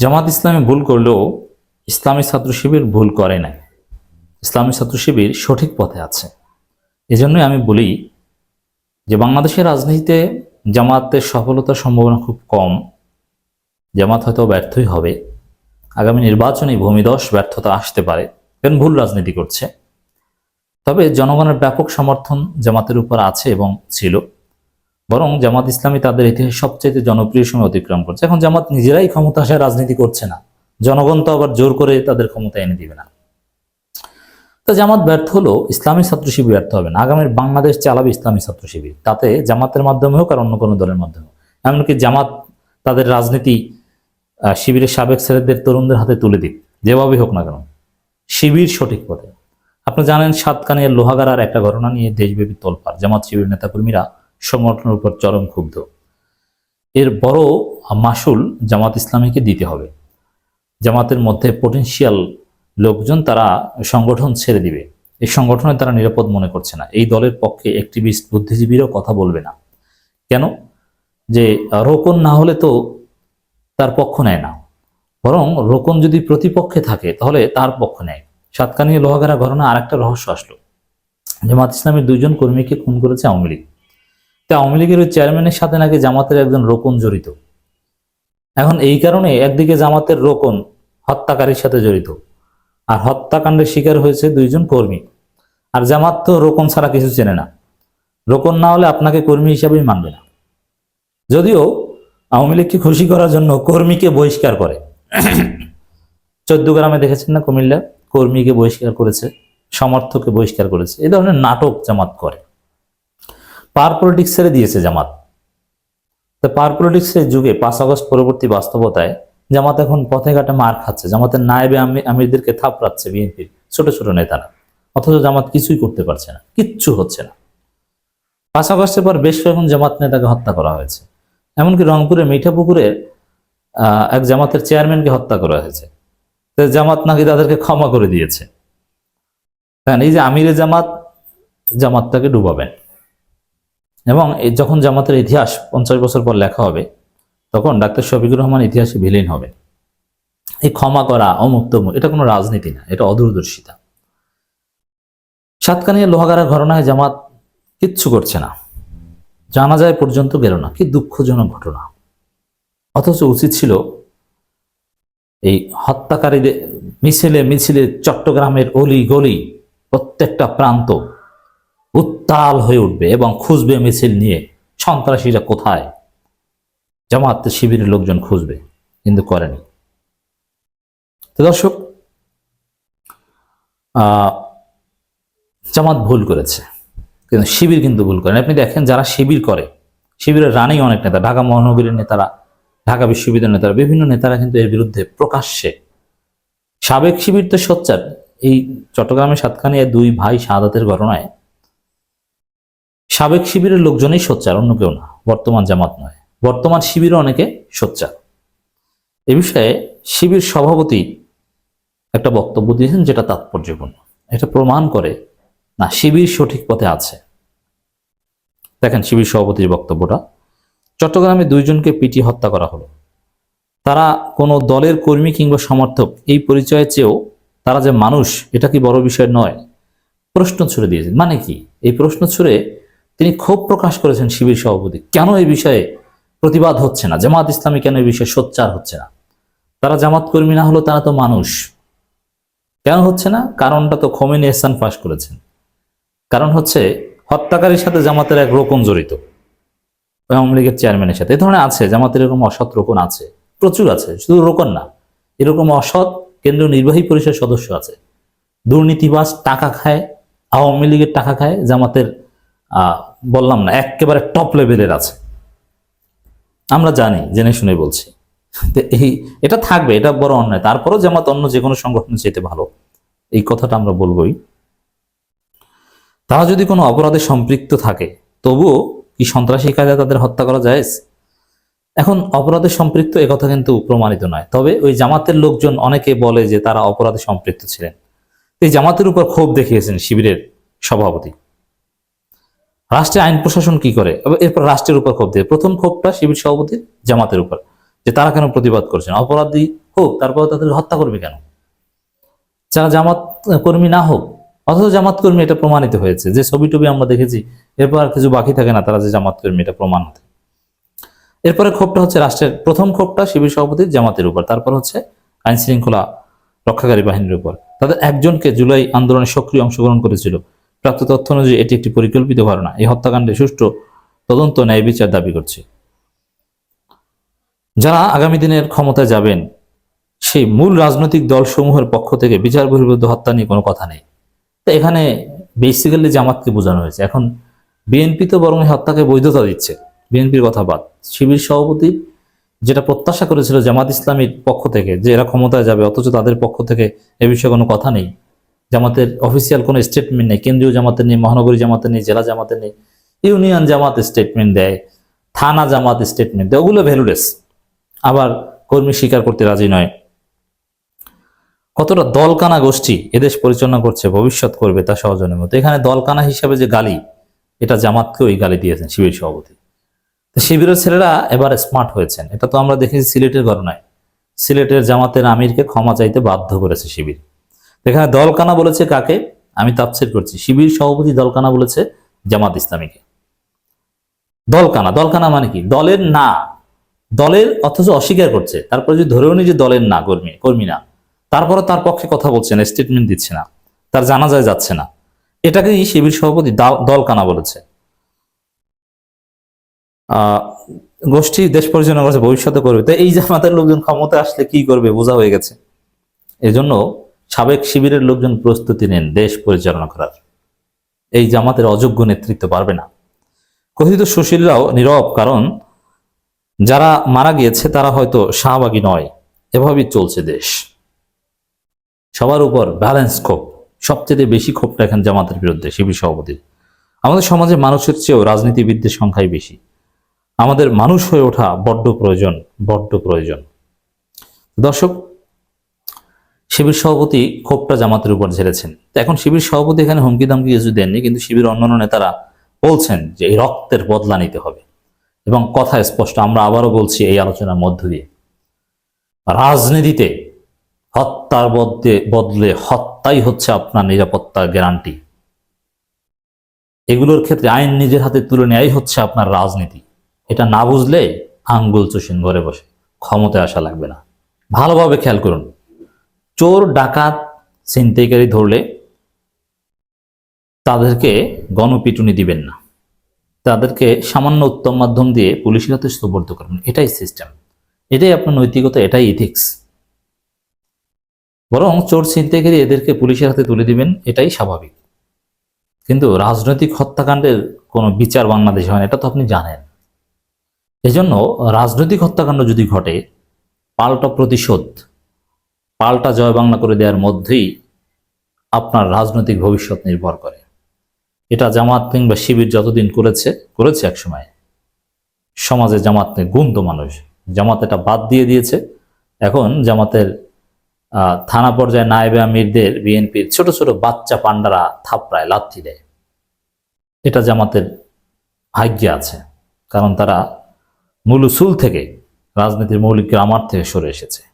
জামাত ইসলামী ভুল করলেও ইসলামী ছাত্র শিবির ভুল করে নাই। ইসলামী ছাত্র শিবির সঠিক পথে আছে। এজন্যই আমি বলি যে বাংলাদেশের রাজনীতিতে জামাতের সফলতার সম্ভাবনা খুব কম। জামাত হয়তো ব্যর্থই হবে। আগামী নির্বাচনে ভূমিদশ ব্যর্থতা আসতে পারে। কারণ ভুল রাজনীতি করছে। তবে জনগণের ব্যাপক সমর্থন জামাতের উপর আছে এবং ছিল। বরং জামাত ইসলামী তাদের ইতিহাসে সবচেয়ে জনপ্রিয় সময় অতিক্রম করছে। এখন জামাত নিজেরাই ক্ষমতা আসায় রাজনীতি করছে না। জনগণ তো আবার জোর করে তাদের ক্ষমতা এনে দিবে না। তো জামাত ব্যর্থ হলো ইসলামী ছাত্র শিবির ব্যর্থ হবে না। আগামীর বাংলাদেশ চালাবে ইসলামী ছাত্র শিবির। তাতে জামাতের মাধ্যমে হোক আর অন্য কোনো দলের মাধ্যমে এমনকি জামাত তাদের রাজনীতি শিবিরের সাবেক ছেলেদের তরুণদের হাতে তুলে দিক। যেভাবে হোক না কেন। শিবির সঠিক পথে। আপনি জানেন সাতকানিয়ার লোহাগাড়ার একটা ঘটনা নিয়ে দেশব্যাপী তোলপাড়। জামাত শিবির নেতাকর্মীরা সংগঠনের উপর চরম ক্ষুব্ধ। এর বড় মাসুল জামাত ইসলামীকে দিতে হবে। জামাতের মধ্যে পটেনশিয়াল লোকজন তারা সংগঠন ছেড়ে দিবে। এই সংগঠনে তারা নিরাপদ মনে করছে না। এই দলের পক্ষে অ্যাক্টিভিস্ট বুদ্ধিজীবীরাও কথা বলবে না। কেন? যে রোকন না হলে তো তার পক্ষ নেয় না। বরং রোকন যদি প্রতিপক্ষে থাকে, তাহলে তার পক্ষ নেয়। সাতকানি লোহাগাড়া ঘটনা আরেকটা রহস্য আসলো। জামাত ইসলামের দুইজন কর্মীকে খুন করেছে আওয়ামী লীগ। তা আওয়ামী লীগের ওই চেয়ারম্যানের সাথে নাকি জামাতের একজন রোকন জড়িত? এখন এই কারণে একদিকে জামাতের রোকন হত্যাকারীর সাথে জড়িত, আর হত্যাকাণ্ডের শিকার হয়েছে দুইজন কর্মী। আর জামাত তো রোকন ছাড়া কিছু চেনে না। রোকন না হলে আপনাকে কর্মী হিসাবেই মানবে না। যদিও আওয়ামী লীগকে খুশি করার জন্য কর্মীকে বহিষ্কার করে। চোদ্দ গ্রামে দেখেছেন না কুমিল্লা? কর্মীকে বহিষ্কার করেছে, সমর্থককে বহিষ্কার করেছে। এই ধরনের নাটক জামাত করে। পার পলিটিক্স ছেড়ে দিয়েছে জামাত। তো পার পলিটিক্সের যুগে পাঁচ আগস্ট পরবর্তী বাস্তবতায় জামাত এখন পথে ঘাটে মার খাচ্ছে। জামাতের নায়েবে আমি আমিরদেরকে থাপড়াচ্ছে বিএনপির ছোট ছোট নেতারা। অথচ জামাত কিছুই করতে পারছে না কিচ্ছু হচ্ছে না। পাঁচ আগস্টের পর বেশ কয়েকজন জামাত নেতাকে হত্যা করা হয়েছে। এমনকি রংপুরে মিঠাপুকুরে আহ, এক জামাতের চেয়ারম্যানকে হত্যা করা হয়েছে। জামাত নাকি তাদেরকে ক্ষমা করে দিয়েছে। কারণ এই যে আমিরে জামাত জামাতটাকে ডুবাবেন। এবং যখন জামাতের ইতিহাস পঞ্চাশ বছর পর লেখা হবে, তখন ডাক্তার শফিকুর রহমান ইতিহাসে বিলীন হবে। এই ক্ষমা করা অমুক তমুক, এটা কোনো রাজনীতি না, এটা অদূরদর্শিতা। সাতকানিয়া লোহাগাড়ার ঘটনায় জামাত কিচ্ছু করছে না। জানা যায় পর্যন্ত গেল না, কি দুঃখজনক ঘটনা। অথচ উচিত ছিল এই হত্যাকারীদের মিছিলে মিছিলে চট্টগ্রামের অলি গলি প্রত্যেকটা প্রান্ত উত্তাল হয়ে উঠবে এবং খুঁজবে মিছিল নিয়ে, সন্ত্রাসীরা কোথায়? জামাত শিবিরের লোকজন খুঁজবে, কিন্তু করেনি। তো দর্শক জামাত ভুল করেছে। কিন্তু শিবির কিন্তু ভুল করেন। আপনি দেখেন, যারা শিবির করে, শিবিরের রানেই অনেক নেতা, ঢাকা মহানগরীর নেতারা, ঢাকা বিশ্ববিদ্যালয়ের নেতারা, বিভিন্ন নেতারা কিন্তু এর বিরুদ্ধে প্রকাশ্যে। সাবেক শিবির তো সোচ্চার। এই চট্টগ্রামের সাতখানিয়া দুই ভাই শাহাদাতের ঘটনায় সাবেক শিবিরের লোকজনই সোচ্চার, অন্য কেউ না। বর্তমান জামাত নয়। বর্তমান শিবিরও অনেকে সোচ্চার। এ বিষয়ে শিবির সভাপতি একটা বক্তব্য দিয়েছেন যেটা তাৎপর্যপূর্ণ। এটা প্রমাণ করে, না, শিবির সঠিক পথে আছে। দেখেন শিবির সভাপতির বক্তব্যটা। চট্টগ্রামে দুইজনকে পিটি হত্যা করা হলো। তারা কোনো দলের কর্মী কিংবা সমর্থক, এই পরিচয়ের চেয়েও তারা যে মানুষ, এটা কি বড় বিষয় নয়? প্রশ্ন ছুড়ে দিয়েছেন। মানে কি? এই প্রশ্ন ছুড়ে তিনি ক্ষোভ প্রকাশ করেছেন শিবির সভাপতি। কেন এই বিষয়ে প্রতিবাদ হচ্ছে না? জামাত ইসলামী কেন এই বিষয়ে সোচ্চার হচ্ছে না? তারা জামাত কর্মী না হলো তারা তো মানুষ। কেন হচ্ছে না? কারণটা তো খমেনি এহসান ফাঁস করেছেন। কারণ হচ্ছে, হত্যাকারীর সাথে জামাতের এক রোকন জড়িত। আওয়ামী লীগের চেয়ারম্যানের সাথে। এই ধরনের আছে, জামাতের এরকম অসৎ রোকন আছে। প্রচুর আছে, শুধু রোকন না। এরকম অসৎ কেন্দ্রীয় নির্বাহী পরিষদ সদস্য আছে। দুর্নীতিবাজ টাকা খায়, আওয়ামী লীগের টাকা খায় জামাতের বললাম না, একেবারে টপ লেভেলের আছে। আমরা জানি, জেনে শুনে বলছি। এই, এটা থাকবে, এটা বড় অন্যায়। তারপরও জামাত অন্য যে কোনো সংগঠন চাইতে ভালো। এই কথাটা আমরা বলবোই। তারা যদি কোনো অপরাধে সম্পৃক্ত থাকে, তবুও কি সন্ত্রাসী কাজে তাদের হত্যা করা যায়? এখন, অপরাধে সম্পৃক্ত কথা কিন্তু প্রমাণিত নয়। তবে ওই জামাতের লোকজন অনেকে বলে যে তারা অপরাধে সম্পৃক্ত ছিলেন। এই জামাতের উপর ক্ষোভ দেখিয়েছেন শিবিরের সভাপতি। রাষ্ট্রের আইন প্রশাসন কি করে? এরপর রাষ্ট্রের উপর ক্ষোভ দেয়। প্রথম ক্ষোভটা শিবির সভাপতি জামাতের উপর, যে তারা কেন প্রতিবাদ করছেন? অপরাধী হোক তারপর তাদের হত্যা করবে কেন? যারা জামাত কর্মী না হোক, অথচ জামাত কর্মী এটা প্রমাণিত হয়েছে। যে ছবি টবি আমরা দেখেছি, এরপর আর কিছু বাকি থাকে না তারা যে জামাত কর্মী, এটা প্রমাণ হতে। এরপরে ক্ষোভটা হচ্ছে রাষ্ট্রের প্রথম ক্ষোভটা শিবির সভাপতি জামাতের উপর, তারপর হচ্ছে আইন শৃঙ্খলা রক্ষাকারী বাহিনীর উপর। তাদের একজনকে জুলাই আন্দোলনে সক্রিয় অংশগ্রহণ করেছিল প্রাপ্ত তথ্য অনুযায়ী এটি একটি পরিকল্পিত ঘটনা। এই হত্যাকাণ্ডে সুষ্ঠু তদন্ত ন্যায় বিচার দাবি করছে। যারা আগামী দিনের ক্ষমতা যাবেন, সেই মূল রাজনৈতিক দলসমূহের পক্ষ থেকে বিচার বহির্ভূত হত্যা নিয়ে কোনো কথা নেই। এখানে বেসিক্যালি জামাতকে বোঝানো হয়েছে। এখন বিএনপি তো বরং হত্যাকে বৈধতা দিচ্ছে। বিএনপির কথা বাদ। শিবির সভাপতি যেটা প্রত্যাশা করেছিল জামাত ইসলামীর পক্ষ থেকে যে এরা ক্ষমতায় যাবে, অথচ তাদের পক্ষ থেকে এ বিষয়ে কোনো কথা নেই। জামাতের অফিসিয়াল কোনো স্টেটমেন্ট নেই, কেন্দ্রীয় জামাতের নেই, মহানগরী জামাতের নেই, জেলা জামাতের নেই, ইউনিয়ন জামাত স্টেটমেন্ট দেয়, থানা জামাত স্টেটমেন্ট দেয়, ওগুলো ভ্যালুলেস। আবার কর্মী স্বীকার করতে রাজি নয়। কতটা দলকানা গোষ্ঠী এদেশ পরিচালনা করছে, ভবিষ্যৎ করবে তা সহজনের মতো। এখানে দলকানা হিসাবে যে গালি, এটা জামাতকেও এই গালি দিয়েছেন শিবির সভাপতি। তো শিবিরের ছেলেরা এবার স্মার্ট হয়েছেন। এটা তো আমরা দেখেছি সিলেটের ঘটনায়। সিলেটের জামাতের আমিরকে ক্ষমা চাইতে বাধ্য করেছে শিবির। এখানে দলকানা বলেছে কাকে? আমি তাফসির করছি। শিবির সভাপতি দলকানা বলেছে জামাত ইসলামীকে। দলকানা দলকানা মানে কি? দলের না। দলের অথচ অস্বীকার করছে। তারপরে যদি ধরেও নি যে দলের না, কর্মী কর্মী না তারপরে তার পক্ষে কথা বলছে না স্টেটমেন্ট দিচ্ছে না, তার জানা যায় যাচ্ছে না। এটাকেই শিবির সভাপতি দলকানা বলেছে। গোষ্ঠী দেশ পরিচালনা করছে ভবিষ্যতে করবে। তো এই জামাতের লোকজন ক্ষমতা আসলে কি করবে? বোঝা হয়ে গেছে। এজন্য সাবেক শিবিরের লোকজন প্রস্তুতি নেন, দেশ পরিচালনা করার। এই জামাতের অযোগ্য নেতৃত্ব পারবে না। কথিত সুশীলরাও নীরব, কারণ যারা মারা গিয়েছে, তারা হয়তো শাহবাগী নয়। এভাবেই চলছে দেশ। সবার উপর ব্যালেন্স ক্ষোভ। সবচেয়ে বেশি ক্ষোভটা এখন জামাতের বিরুদ্ধে, শিবির সভাপতির। আমাদের সমাজে মানুষের চেয়েও রাজনীতিবিদদের সংখ্যাই বেশি। আমাদের মানুষ হয়ে ওঠা বড্ড প্রয়োজন বড্ড প্রয়োজন। দর্শক শিবির সভাপতি ক্ষোভটা জামাতের উপর ঝেড়েছেন। এখন শিবির সভাপতি এখানে হুমকি দামকি কিছু দেননি, কিন্তু শিবির অন্যান্য নেতারা বলছেন যে এই রক্তের বদলা নিতে হবে। এবং কথা স্পষ্ট, আমরা আবারও বলছি এই আলোচনার মধ্য দিয়ে। রাজনীতিতে হত্যার বদলে বদলে হত্যাই হচ্ছে আপনার নিরাপত্তার গ্যারান্টি। এগুলোর ক্ষেত্রে আইন নিজের হাতে তুলে নেয়াই হচ্ছে আপনার রাজনীতি। এটা না বুঝলে আঙ্গুল চষিন ঘরে বসে, ক্ষমতায় আসা লাগবে না। ভালোভাবে খেয়াল করুন। চোর, ডাকাত, ছিনতাইকারী ধরলে তাদেরকে গণপিটুনি দিবেন না। তাদেরকে সামান্য উত্তম মাধ্যম দিয়ে পুলিশের হাতে সুবর্দ করবেন। এটাই সিস্টেম। এটাই আপনার নৈতিকতা, এটাই ইথিক্স বরং চোর, ছিনতাইকারী এদেরকে পুলিশের হাতে তুলে দিবেন, এটাই স্বাভাবিক। কিন্তু রাজনৈতিক হত্যাকাণ্ডের কোনো বিচার বাংলাদেশে হয় না, এটা তো আপনি জানেন। এজন্য রাজনৈতিক হত্যাকাণ্ড যদি ঘটে, পাল্টা প্রতিশোধ পাল্টা জয় বাংলা করে দেওয়ার মধ্যেই আপনার রাজনৈতিক ভবিষ্যৎ নির্ভর করে। এটা জামাত কিংবা শিবির যতদিন করেছে করেছে একসময়। সমাজে জামাত গুন্ত মানুষ। জামাত এটা বাদ দিয়ে দিয়েছে। এখন জামাতের থানা পর্যায়ে নায়েবে আমিরদের বিএনপির ছোট ছোট বাচ্চা পান্ডারা থাপড়ায় লাথি দেয়। এটা জামাতের ভাগ্যে আছে। কারণ তারা মূল উসুল থেকে রাজনীতির মৌলিক গ্রামার থেকে সরে এসেছে।